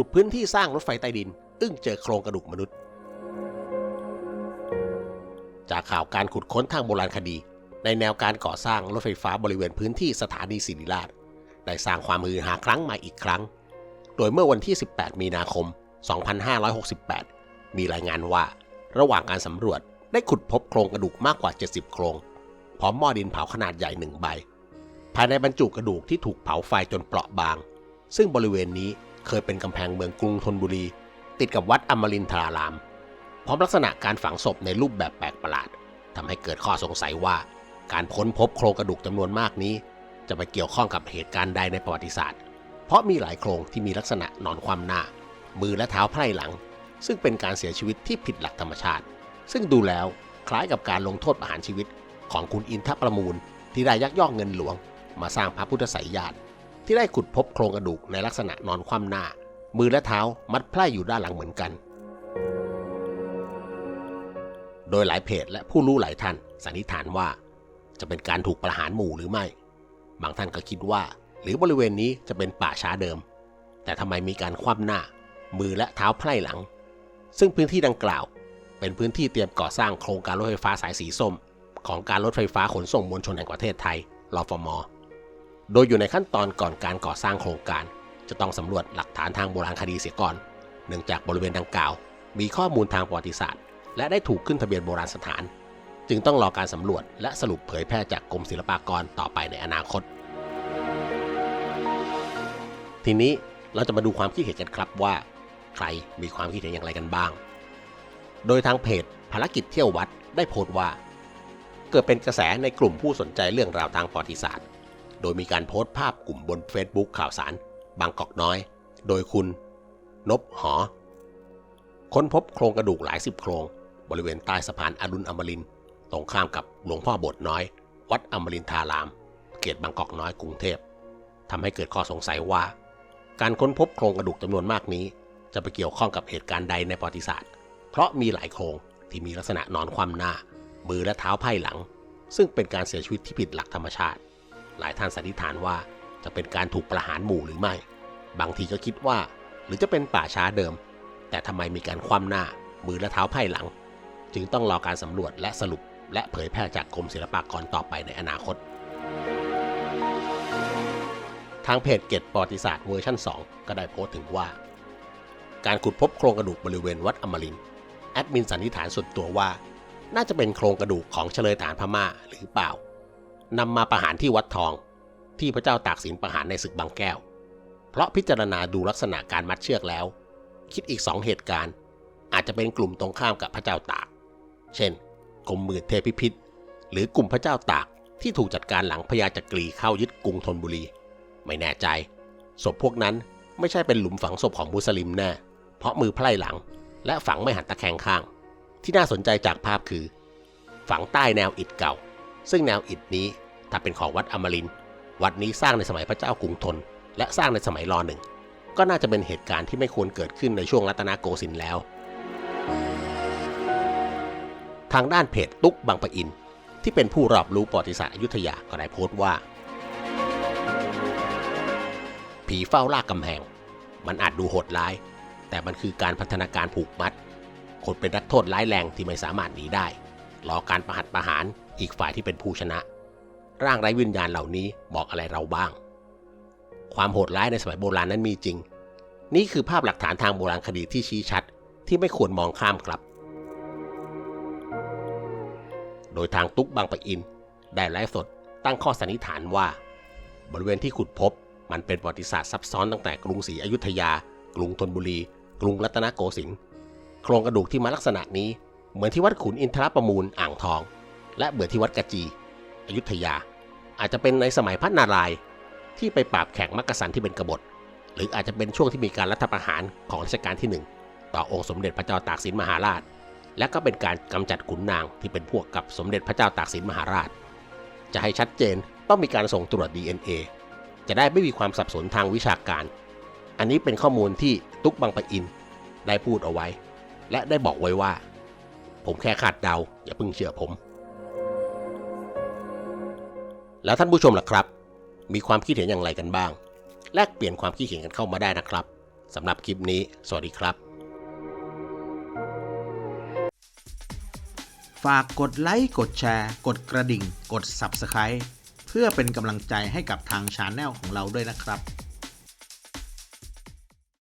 ขุดพื้นที่สร้างรถไฟใต้ดิน อึ้งเจอโครงกระดูกมนุษย์ จากข่าวการขุดค้นทางโบราณคดี ในแนวการก่อสร้างรถไฟฟ้าบริเวณพื้นที่สถานีศิริราชได้สร้างความฮือฮาครั้งใหม่อีกครั้ง โดยเมื่อวันที่ 18 มีนาคม 2568 มีรายงานว่า ระหว่างการสำรวจได้ขุดพบโครงกระดูกมากกว่า 70 โครง พร้อมหม้อดินเผาขนาดใหญ่หนึ่งใบ ภายในบรรจุกระดูกที่ถูกเผาไฟจนเปราะบาง ซึ่งบริเวณนี้ เคยเป็นกำแพงเมืองกรุงธนบุรี ติดกับวัดอมรินทราราม พร้อมลักษณะการฝังศพในรูปแบบแปลกประหลาดทำให้เกิดข้อสงสัยว่า การค้นพบโครงกระดูกจำนวนมากนี้ จะไปเกี่ยวข้องกับเหตุการณ์ใดในประวัติศาสตร์ เพราะมีหลายโครงที่มีลักษณะนอนคว่ำหน้า มือและเท้าไพร่หลัง ซึ่งเป็นการเสียชีวิตที่ผิดหลักธรรมชาติ ซึ่งดูแล้วคล้ายกับการลงโทษประหารชีวิต ของคุณอินทประมูล ที่ได้ยักยอกเงินหลวง มาสร้างพระพุทธไสยญาติ ที่ได้ขุดพบโครงกระดูกในลักษณะนอนคว่ำหน้า มือและเท้ามัดไพร่อยู่ด้านหลังเหมือนกัน โดยหลายเพจและผู้รู้หลายท่านสันนิษฐานว่า จะเป็นการถูกประหารหมู่หรือไม่ บางท่านก็คิดว่า หรือบริเวณนี้จะเป็นป่าช้าเดิม แต่ทำไมมีการคว่ำหน้า มือและเท้าไพร่หลัง ซึ่งพื้นที่ดังกล่าว เป็นพื้นที่เตรียมก่อสร้างโครงการรถไฟฟ้าสายสีส้ม ของการรถไฟฟ้าขนส่งมวลชนแห่งประเทศไทยรฟมอ โดยอยู่ในขั้นตอนก่อนการก่อสร้างโครงการ จะต้องสำรวจหลักฐานทางโบราณคดีเสียก่อน เนื่องจากบริเวณดังกล่าว มีข้อมูลทางประวัติศาสตร์ และได้ถูกขึ้นทะเบียนโบราณสถาน จึงต้องรอการสำรวจและสรุปเผยแพร่จากกรมศิลปากรต่อไปในอนาคต ทีนี้เราจะมาดูความคิดเห็นกันครับว่า ใครมีความคิดเห็นอย่างไรกันบ้าง โดยทางเพจภารกิจเที่ยววัดได้โพสต์ว่า เกิดเป็นกระแสในกลุ่มผู้สนใจเรื่องราวทางประวัติศาสตร์ โดยมีการโพสต์ภาพกลุ่มบน Facebook ข่าวสาร บางกอกน้อย โดยคุณ นบหอ ค้นพบโครงกระดูกหลายสิบโครง บริเวณใต้สะพานอรุณอมรินตรงข้ามกับหลวงพ่อโบสถ์น้อย วัดอมรินทาราม เขตบางกอกน้อยกรุงเทพทำให้เกิดข้อสงสัยว่า การค้นพบโครงกระดูกจำนวนมากนี้ จะไปเกี่ยวข้องกับเหตุการณ์ใดในประวัติศาสตร์ เพราะมีหลายโครงที่มีลักษณะนอนคว่ำหน้า มือและเท้าไพ่หลัง ซึ่งเป็นการเสียชีวิตที่ผิดหลักธรรมชาติ หลายท่านสันนิษฐานว่าจะเป็นการถูกประหารหมู่หรือไม่ บางทีก็คิดว่า หรือจะเป็นป่าช้าเดิม แต่ทำไมมีการคว่ำหน้า มือและเท้าไพ่หลัง จึงต้องรอการสำรวจและสรุป และเผยแพร่จากกรมศิลปากรต่อไปในอนาคต ทางเพจเกตประวัติศาสตร์เวอร์ชัน2 ก็ได้โพสต์ถึงว่า การขุดพบโครงกระดูกบริเวณวัดอมรินทร์แอดมินสันนิษฐานส่วนตัวว่า น่าจะเป็นโครงกระดูกของเฉลยฐานพม่าหรือเปล่า นำมาประหารที่วัดทอง ที่พระเจ้าตากสินประหารในศึกบางแก้ว เพราะพิจารณาดูลักษณะการมัดเชือกแล้ว คิดอีกสองเหตุการณ์ อาจจะเป็นกลุ่มตรงข้ามกับพระเจ้าตาก เช่นกรมหมื่นเทพิพิธหรือกลุ่มพระเจ้าตากที่ถูกจัดการหลังพญาจักรีเข้ายึดกรุงธนบุรี ไม่แน่ใจศพพวกนั้นไม่ใช่เป็นหลุมฝังศพของมุสลิมแน่ เพราะมือไพร่หลัง และฝังไม่หันตะแคงข้าง ที่น่าสนใจจากภาพคือ ฝังใต้แนวอิฐเก่า ซึ่งแนวอิฐนี้ถ้าเป็นของวัดอมริน วัดนี้สร้างในสมัยพระเจ้ากรุงธน และสร้างในสมัยรอหนึ่ง ก็น่าจะเป็นเหตุการณ์ที่ไม่ควรเกิดขึ้นในช่วงรัตนโกสินทร์แล้ว ทางด้านเพจตุ๊กบางปะอิน ที่เป็นผู้รอบรู้ประวัติศาสตร์อยุธยาก็ได้โพสต์ว่า ผีเฝ้าลากกำแพง มันอาจดูโหดร้าย แต่มันคือการพัฒนาการผูกมัด คนเป็นนักโทษร้ายแรงที่ไม่สามารถหนีได้ รอการประหัตประหาร อีกฝ่ายที่เป็นผู้ชนะ ร่างไร้วิญญาณเหล่านี้บอกอะไรเราบ้าง ความโหดร้ายในสมัยโบราณนั้นมีจริง นี่คือภาพหลักฐานทางโบราณคดีที่ชี้ชัดที่ไม่ควรมองข้ามครับ โดยทางตุ๊กบางปะอิน ได้ไลฟ์สดตั้งข้อสันนิษฐานว่า บริเวณที่ขุดพบมันเป็นประวัติศาสตร์ซับซ้อนตั้งแต่กรุงศรีอยุธยา กรุงธนบุรี กรุงรัตนโกสินทร์โครงกระดูกที่มาลักษณะนี้เหมือนที่วัดขุนอินทรประมูลอ่างทอง และเหมือที่วัดกะจี อยุธยา อาจจะเป็นในสมัยพระนารายณ์ที่ไปปราบแขกมักกะสันที่เป็นกบฏ หรืออาจจะเป็นช่วงที่มีการรัฐประหารของรัชกาลที่หนึ่งต่อองค์สมเด็จพระเจ้าตากสินมหาราช และก็เป็นการกำจัดขุนนางที่เป็นพวกกับสมเด็จพระเจ้าตากสินมหาราช จะให้ชัดเจนต้องมีการส่งตรวจ DNA จะได้ไม่มีความสับสนทางวิชาการ อันนี้เป็นข้อมูลที่ตุ๊กบางปะอินได้พูดเอาไว้ และได้บอกไว้ว่า ผมแค่คาดเดาอย่าเพิ่งเชื่อผม แล้วท่านผู้ชมล่ะครับ มีความคิดเห็นอย่างไรกันบ้าง แลกเปลี่ยนความคิดเห็นกันเข้ามาได้นะครับสำหรับคลิปนี้ สวัสดีครับ ฝากกดไลค์กดแชร์ กดกระดิ่ง กด Subscribe เพื่อเป็นกำลังใจให้กับทางชาแนลของเราด้วยนะครับ